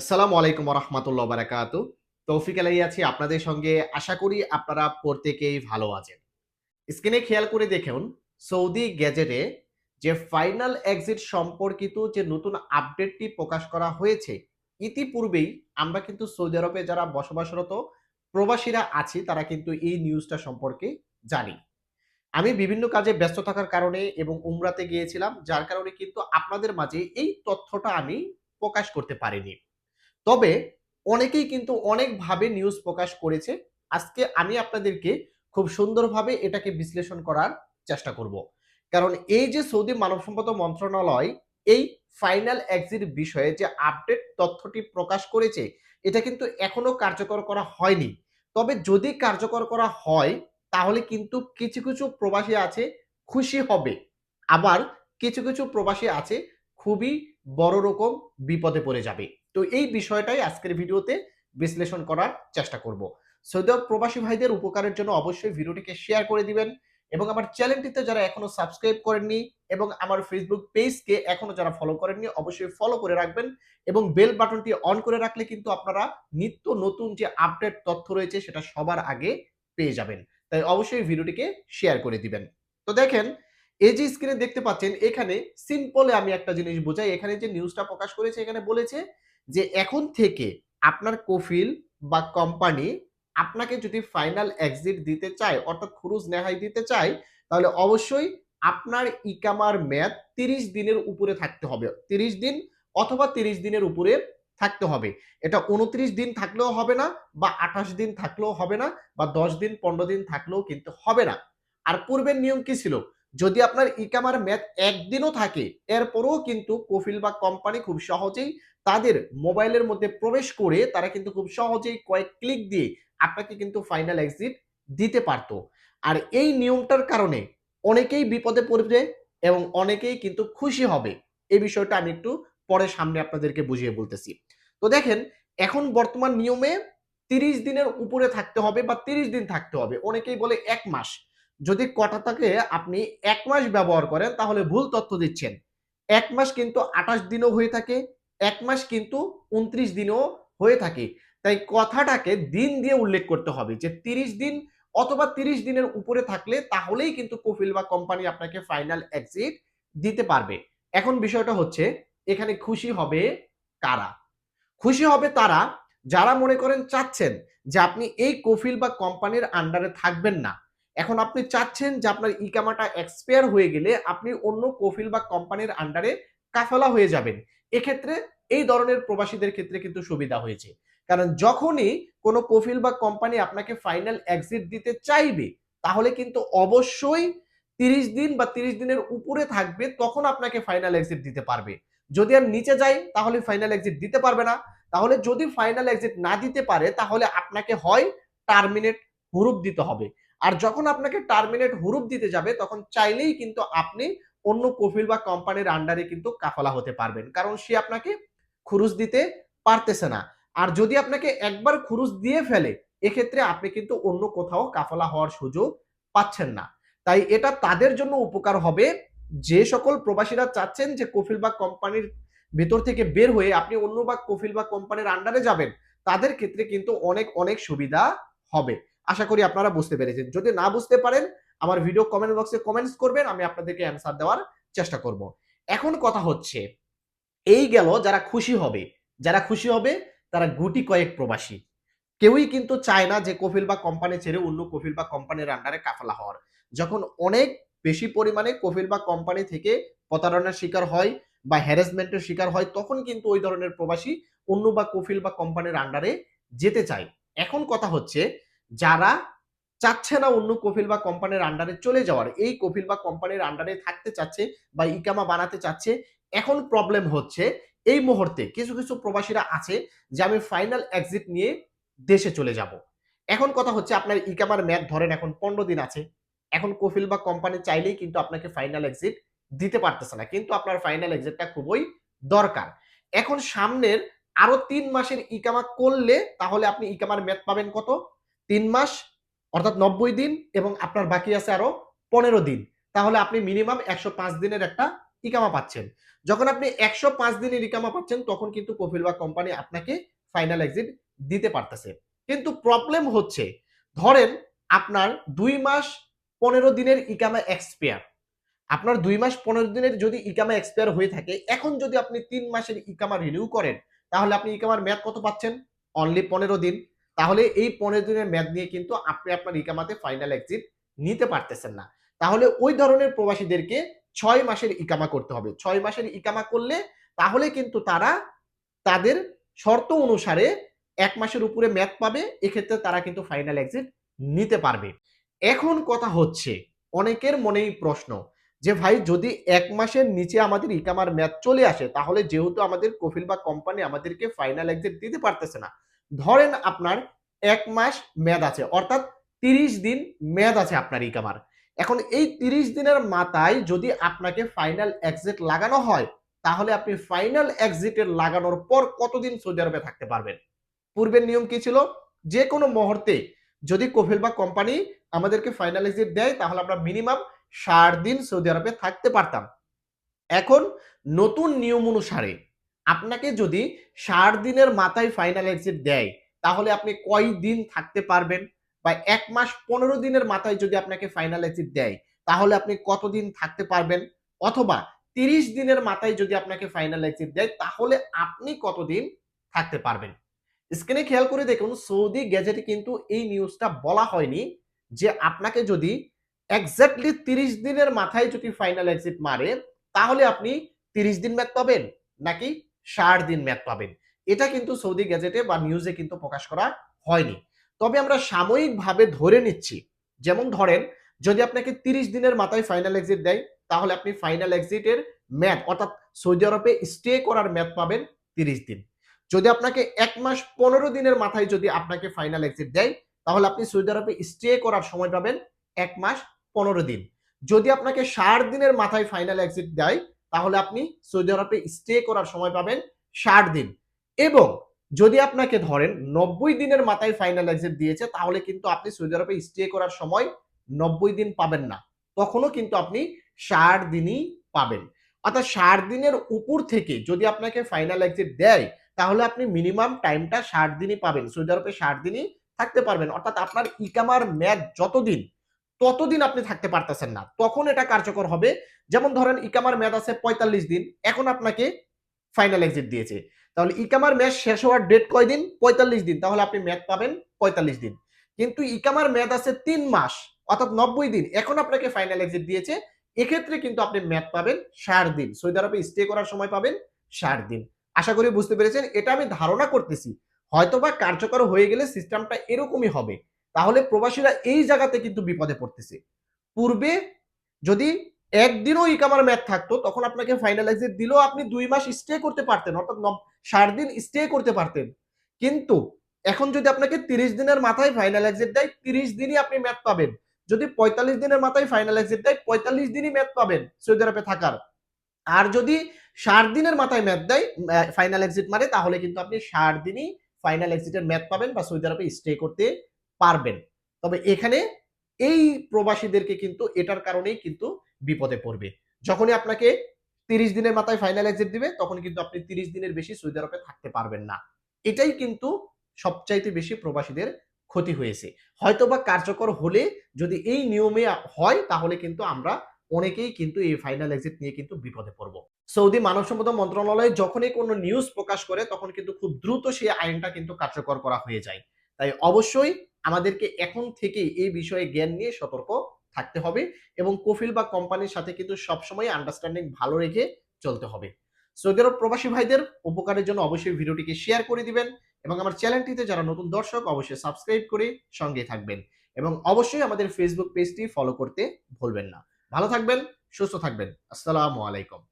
আসসালামু আলাইকুম রহমতুল্লাহ বারাকাত তৌফিক আলাই আছি আপনাদের সঙ্গে। আশা করি আপনারা প্রত্যেকেই ভালো আছেন। স্ক্রিনে খেয়াল করে দেখুন, সৌদি গ্যাজেটে যে ফাইনাল এক্সিট সম্পর্কিত যে নতুন আপডেটটি প্রকাশ করা হয়েছে, ইতিপূর্বেই আমরা কিন্তু সৌদি আরবে যারা বসবাসরত প্রবাসীরা আছি, তারা কিন্তু এই নিউজটা সম্পর্কে জানি। আমি বিভিন্ন কাজে ব্যস্ত থাকার কারণে এবং উমরাতে গিয়েছিলাম, যার কারণে কিন্তু আপনাদের মাঝে এই তথ্যটা আমি প্রকাশ করতে পারিনি। তবে অনেকেই কিন্তু অনেকভাবে নিউজ প্রকাশ করেছে। আজকে আমি আপনাদেরকে খুব সুন্দরভাবে এটাকে বিশ্লেষণ করার চেষ্টা করব। কারণ এই যে সৌদি মানব সম্পদ মন্ত্রণালয় এই ফাইনাল এক্সিট বিষয়ে যে আপডেট তথ্যটি প্রকাশ করেছে, এটা কিন্তু এখনও কার্যকর করা হয়নি। তবে যদি কার্যকর করা হয়, তাহলে কিন্তু কিছু কিছু প্রবাসী আছে খুশি হবে। আবার কিছু কিছু প্রবাসী আছে খুবই বড় রকম বিপদে পড়ে যাবে। তো এই বিষয়টাই আজকের ভিডিওতে বিশ্লেষণ করার চেষ্টা করব। সৌদি প্রবাসী ভাইদের উপকারের জন্য অবশ্যই ভিডিওটিকে শেয়ার করে দিবেন এবং আমার চ্যানেলটিতে যারা এখনও সাবস্ক্রাইব করেননি এবং আমার ফেসবুক পেজকে এখনও যারা ফলো করেননি, অবশ্যই ফলো করে রাখবেন এবং বেল বাটনটি অন করে রাখলে কিন্তু আপনারা নিত্য নতুন যে আপডেট তথ্য রয়েছে সেটা সবার আগে পেয়ে যাবেন। তাই অবশ্যই ভিডিওটিকে শেয়ার করে দিবেন। তো দেখেন, এই যে স্ক্রিনে দেখতে পাচ্ছেন, এখানে সিম্পলে আমি একটা জিনিস বোঝাই। এখানে যে নিউজটা প্রকাশ করেছে, এখানে বলেছে যে এখন থেকে আপনার কফিল বা কোম্পানি আপনাকে যদি ফাইনাল এক্সিট দিতে চায়, অর্থাৎ খুরুজ নেহাই দিতে চায়, তাহলে অবশ্যই আপনার ইকামার মেয়াদ তিরিশ দিনের উপরে থাকতে হবে। তিরিশ দিন অথবা তিরিশ দিনের উপরে থাকতে হবে। এটা উনত্রিশ দিন থাকলেও হবে না বা আঠাশ দিন থাকলেও হবে না বা দশ দিন, পনেরো দিন থাকলেও কিন্তু হবে না। আর পূর্বের নিয়ম কি ছিল? যদি আপনার ইকামার মেয়াদ একদিনও থাকে, এরপরও কিন্তু কফিল বা কোম্পানি খুব সহজেই তাদের মোবাইলের মধ্যে প্রবেশ করে তারা কিন্তু খুব সহজেই কয়েক ক্লিক দিয়ে আপনাকে কিন্তু ফাইনাল এক্সিট দিতে পারতো। আর এই নিয়মটার কারণে অনেকেই বিপদে পড়বে এবং অনেকেই কিন্তু খুশি হবে। এই বিষয়টা আমি একটু পরে সামনে আপনাদেরকে বুঝিয়ে বলতেছি। তো দেখেন, এখন বর্তমান নিয়মে তিরিশ দিনের উপরে থাকতে হবে বা তিরিশ দিন থাকতে হবে। অনেকেই বলে এক মাস। যদি কটাটাকে আপনি এক মাস ব্যবহার করেন তাহলে ভুল তথ্য দিচ্ছেন। এক মাস কিন্তু আঠাশ দিনও হয়ে থাকে এক মাস কিন্তু উনত্রিশ দিনও হয়ে থাকে। তাই কথাটাকে দিন দিয়ে উল্লেখ করতে হবে যে তিরিশ দিন অথবা তিরিশ দিনের উপরে থাকলে তাহলেই কিন্তু কফিল বা কোম্পানি আপনাকে ফাইনাল এক্সিট দিতে পারবে। এখন বিষয়টা হচ্ছে, এখানে খুশি হবে কারা? খুশি হবে তারা যারা মনে করেন চাচ্ছেন যে আপনি এই কফিল বা কোম্পানির আন্ডারে থাকবেন না। এখন আপনি চাচ্ছেন যে আপনার ইকামাটা এক্সপায়ার হয়ে গেলে আপনি অন্য কফিল বা কোম্পানির আন্ডারে কাফেলা হয়ে যাবেন। এক্ষেত্রে এই ধরনের প্রবাসীদের ক্ষেত্রে কিন্তু সুবিধা হয়েছে। কারণ যখনই কোনো কফিল বা কোম্পানি আপনাকে ফাইনাল এক্সিট দিতে চাইবে, তাহলে কিন্তু অবশ্যই তিরিশ দিন বা তিরিশ দিনের উপরে থাকবে, তখন আপনাকে ফাইনাল এক্সিট দিতে পারবে। যদি আর নিচে যায় তাহলে ফাইনাল এক্সিট দিতে পারবে না। তাহলে যদি ফাইনাল এক্সিট না দিতে পারে, তাহলে আপনাকে হয় টার্মিনেট হুরুপ দিতে হবে। আর যখন আপনাকে টার্মিনেট হুরুপ দিতে যাবে, তখন চাইলেই কিন্তু আপনি অন্য কফিল বা কোম্পানির আন্ডারে কিন্তু কাফালা হতে পারবেন। কারণ সে আপনাকে খুরুজ দিতে পারতেছে না। আর যদি আপনাকে একবার খুরুজ দিয়ে ফেলে, এক্ষেত্রে আপনি কিন্তু অন্য কোথাও কাফালা হওয়ার সুযোগ পাচ্ছেন না। তাই এটা তাদের জন্য উপকার হবে। যে সকল প্রবাসীরা চাচ্ছেন যে কফিল বা কোম্পানির ভেতর থেকে বের হয়ে আপনি অন্য বা কফিল বা কোম্পানির আন্ডারে যাবেন, তাদের ক্ষেত্রে কিন্তু অনেক অনেক সুবিধা হবে। আশা করি আপনারা বুঝতে পেরেছেন। যদি না বুঝতে পারেন আমার ভিডিও কমেন্ট বক্সে কমেন্টস করবেন, আমি আপনাদেরকে অ্যান্সার দেওয়ার চেষ্টা করব। এখন কথা হচ্ছে, এই গেল যারা খুশি হবে। যারা খুশি হবে, তারা গুটি কয়েক প্রবাসী। কেউই কিন্তু চায় না যে কফিল বা কোম্পানি ছেড়ে অন্য কফিল বা কোম্পানির আন্ডারে কাফালা হওয়ার। যখন অনেক বেশি পরিমাণে কফিল বা কোম্পানি থেকে প্রতারণার শিকার হয় বা হ্যারাসমেন্টের শিকার হয়, তখন কিন্তু ওই ধরনের প্রবাসী অন্য বা কফিল বা কোম্পানির আন্ডারে যেতে চায়। এখন কথা হচ্ছে, যারা চাচ্ছে না অন্য কফিল বা কোম্পানির আন্ডারে চলে যাওয়ার। এই কফিল বা কোম্পানির আন্ডারে থাকতে চাচ্ছে বা ইকামা বানাতে চাচ্ছে, এখন প্রবলেম হচ্ছে এই মুহূর্তে কিছু কিছু প্রবাসীরা আছে যে আমি ফাইনাল এক্সিট নিয়ে দেশে চলে যাব। এখন কথা হচ্ছে আপনার ইকামার ম্যাথ ধরেন এখন পনেরো দিন আছে। এখন কফিল বা কোম্পানি চাইলেই কিন্তু আপনাকে ফাইনাল এক্সিট দিতে পারতেছে না। কিন্তু আপনার ফাইনাল এক্সিটটা খুবই দরকার। এখন সামনের আরও তিন মাসের ইকামা করলে তাহলে আপনি ইকামার ম্যাথ পাবেন কত? তিন মাস অর্থাৎ নব্বই দিন এবং আপনার বাকি আছে আরও পনেরো দিন। তাহলে আপনি মিনিমাম একশো পাঁচ দিনের একটা ইকামা পাচ্ছেন। যখন আপনি একশো পাঁচ দিনের ইকামা পাচ্ছেন, তখন কিন্তু কফিল বা কোম্পানি আপনাকে ফাইনাল এক্সিট দিতে পারতেছে। কিন্তু প্রবলেম হচ্ছে, ধরেন আপনার দুই মাস পনেরো দিনের ইকামা এক্সপায়ার আপনার দুই মাস পনেরো দিনের যদি ইকামা এক্সপায়ার হয়ে থাকে, এখন যদি আপনি তিন মাসের ইকামা রিনিউ করেন, তাহলে আপনি ইকামার মেয়াদ কত পাচ্ছেন? অনলি পনেরো দিন। তাহলে এই পনেরো দিনের মেয়াদ নিয়ে কিন্তু আপনি আপনার ইকামাতে ফাইনাল এক্সিট নিতে পারতেছেন না। তাহলে ওই ধরনের প্রবাসীদেরকে ছয় মাসের ইকামা করতে হবে। ছয় মাসের ইকামা করলে তাহলে কিন্তু তারা তাদের শর্ত অনুসারে এক মাসের উপরে মেয়াদ পাবে, এক্ষেত্রে তারা কিন্তু ফাইনাল এক্সিট নিতে পারবে। এখন কথা হচ্ছে, অনেকের মনেই প্রশ্ন যে ভাই যদি এক মাসের নিচে আমাদের ইকামার মেয়াদ চলে আসে, তাহলে যেহেতু আমাদের কফিল বা কোম্পানি আমাদেরকে ফাইনাল এক্সিট দিতে পারতেছে না ধরেন আপনার এক মাস মেয়াদ আছে, অর্থাৎ তিরিশ দিন মেয়াদ আছে আপনার ইকামার এখন এই তিরিশ দিনের মাথায় যদি আপনাকে ফাইনাল এক্সিট লাগানো হয়, তাহলে আপনি ফাইনাল এক্সিটের লাগানোর পর কতদিন সৌদি আরবে থাকতে পারবেন? পূর্বের নিয়ম কি ছিল? যে কোনো মুহূর্তে যদি কফিল বা কোম্পানি আমাদেরকে ফাইনাল এক্সিট দেয়, তাহলে আমরা মিনিমাম ষাট দিন সৌদি আরবে থাকতে পারতাম। এখন নতুন নিয়ম অনুসারে আপনাকে যদি ষাট দিনের মাথায় ফাইনাল এক্সিট দেয়, তাহলে আপনি কয় দিন থাকতে পারবেন? বা এক মাস পনেরো দিনের মাথায় যদি আপনাকে ফাইনাল এক্সিট দেয়, তাহলে আপনি কতদিন থাকতে পারবেন? অথবা তিরিশ দিনের মাথায় যদি আপনাকে ফাইনাল এক্সিট দেয়, তাহলে আপনি কতদিন থাকতে পারবেন? স্ক্রিনে খেয়াল করে দেখুন, সৌদি গ্যাজেটে কিন্তু এই নিউজটা বলা হয়নি যে আপনাকে যদি এক্স্যাক্টলি তিরিশ দিনের মাথায় যদি ফাইনাল এক্সিট মারে, তাহলে আপনি তিরিশ দিন ম্যাথ পাবেন? নাকি ষাট দিন ম্যাথ পাবেন। এটা কিন্তু সৌদি গ্যাজেটে বা নিউজে কিন্তু প্রকাশ করা হয়নি। তবে আমরা সাময়িকভাবে ধরে নিচ্ছি, যেমন ধরেন, যদি আপনাকে তিরিশ দিনের মাথায় ফাইনাল এক্সিট দেয়, তাহলে আপনি ফাইনাল এক্সিটের ম্যাথ, অর্থাৎ সৌদি আরবে স্টে করার ম্যাথ পাবেন তিরিশ দিন। যদি আপনাকে এক মাস পনেরো দিনের মাথায় যদি আপনাকে ফাইনাল এক্সিট দেয়, তাহলে আপনি সৌদি আরবে স্টে করার সময় পাবেন এক মাস পনেরো দিন। যদি আপনাকে ষাট দিনের মাথায় ফাইনাল এক্সিট দেয় তাহলে আপনি সৌদি আরবে স্টে করার সময় পাবেন ষাট দিন। এবং যদি আপনাকে ধরেন নব্বই দিনের মাথায় ফাইনাল এক্সিট দিয়েছে, তাহলে কিন্তু আপনি সৌদি আরবে স্টে করার সময় নব্বই দিন পাবেন না। তখনও কিন্তু আপনি ষাট দিনই পাবেন। অর্থাৎ ষাট দিনের উপর থেকে যদি আপনাকে ফাইনাল এক্সিট দেয়, তাহলে আপনি মিনিমাম টাইমটা ষাট দিনই পাবেন। সৌদি আরবে ষাট দিনই থাকতে পারবেন। অর্থাৎ আপনার ইকামার মেয়াদ যতদিন ততদিন আপনি থাকতে পারতেছেন না। তখন এটা কার্যকর হবে। যেমন ধরেন, ইকামার মেয়াদ আছে পঁয়তাল্লিশ দিন। এখন আপনাকে ফাইনাল এক্সিট দিয়েছে। তাহলে ইকামার ম্যাচ শেষ হওয়ার ডেট কয় দিন পঁয়তাল্লিশ দিন। তাহলে আপনি মেয়াদ পাবেন পঁয়তাল্লিশ দিন। কিন্তু ইকামার মেয়াদ আছে তিন মাস, অর্থাৎ নব্বই দিন। এখন আপনাকে ফাইনাল এক্সিট দিয়েছে। এক্ষেত্রে কিন্তু আপনি মেয়াদ পাবেন ষাট দিন। সৌদি আরবে স্টে করার সময় পাবেন ষাট দিন। আশা করি বুঝতে পেরেছেন। এটা আমি ধারণা করতেছি। হয়তোবা কার্যকর হয়ে গেলে সিস্টেমটা এরকমই হবে। তাহলে প্রবাসীরা এই জায়গাতে কিন্তু বিপদে পড়তেছে। পূর্বে যদি একদিনও ইকামার ম্যাথ থাকতো, তখন আপনাকে ফাইনাল এক্সিট দিলেও আপনি দুই মাস স্টে করতে পারতেন, অর্থাৎ ষাট দিন স্টে করতে পারতেন। কিন্তু এখন যদি আপনাকে তিরিশ দিনের মাথায় ফাইনাল এক্সিট দেয়, তিরিশ দিনই আপনি ম্যাথ পাবেন। যদি পঁয়তাল্লিশ দিনের মাথায় ফাইনাল এক্সিট দেয়, পঁয়তাল্লিশ দিনই ম্যাথ পাবেন সৌদি আরবে থাকার। আর যদি ষাট দিনের মাথায় ম্যাথ দেয় ফাইনাল এক্সিট মারে, তাহলে কিন্তু আপনি ষাট দিনই ফাইনাল এক্সিটের ম্যাথ পাবেন বা সৌদি আরবে স্টে করতে পারবেন। তবে এখানে এই প্রবাসীদেরকে কিন্তু এটার কারণেই কিন্তু বিপদে পড়বে। যখনই আপনাকে তিরিশ দিনের মাথায় ফাইনাল এক্সিট দিবে, তখন কিন্তু আপনি তিরিশ দিনের বেশি সৌদি আরবে থাকতে পারবেন না। এটাই কিন্তু সবচাইতে বেশি প্রবাসীদের ক্ষতি হয়েছে। হয়তোবা কার্যকর হলে যদি এই নিয়মে হয়, তাহলে কিন্তু আমরা অনেকেই কিন্তু এই ফাইনাল এক্সিট নিয়ে কিন্তু বিপদে পড়ব। সৌদি মানব সম্পদ মন্ত্রণালয় যখনই কোনো নিউজ প্রকাশ করে, তখন কিন্তু খুব দ্রুত সেই আইনটা কিন্তু কার্যকর করা হয়ে যায়। তাই অবশ্যই আমাদেরকে এখন থেকে এই বিষয়ে জ্ঞান নিয়ে সতর্ক থাকতে হবে এবং কফিল বা কোম্পানির সাথে কিন্তু সবসময় আন্ডারস্ট্যান্ডিং ভালো রেখে চলতে হবে। সৌদি আরব প্রবাসী ভাইদের উপকারের জন্য অবশ্যই ভিডিওটিকে শেয়ার করে দিবেন এবং আমার চ্যানেলটিতে যারা নতুন দর্শক, অবশ্যই সাবস্ক্রাইব করে সঙ্গে থাকবেন এবং অবশ্যই আমাদের ফেসবুক পেজটি ফলো করতে ভুলবেন না। ভালো থাকবেন, সুস্থ থাকবেন। আসসালামু আলাইকুম।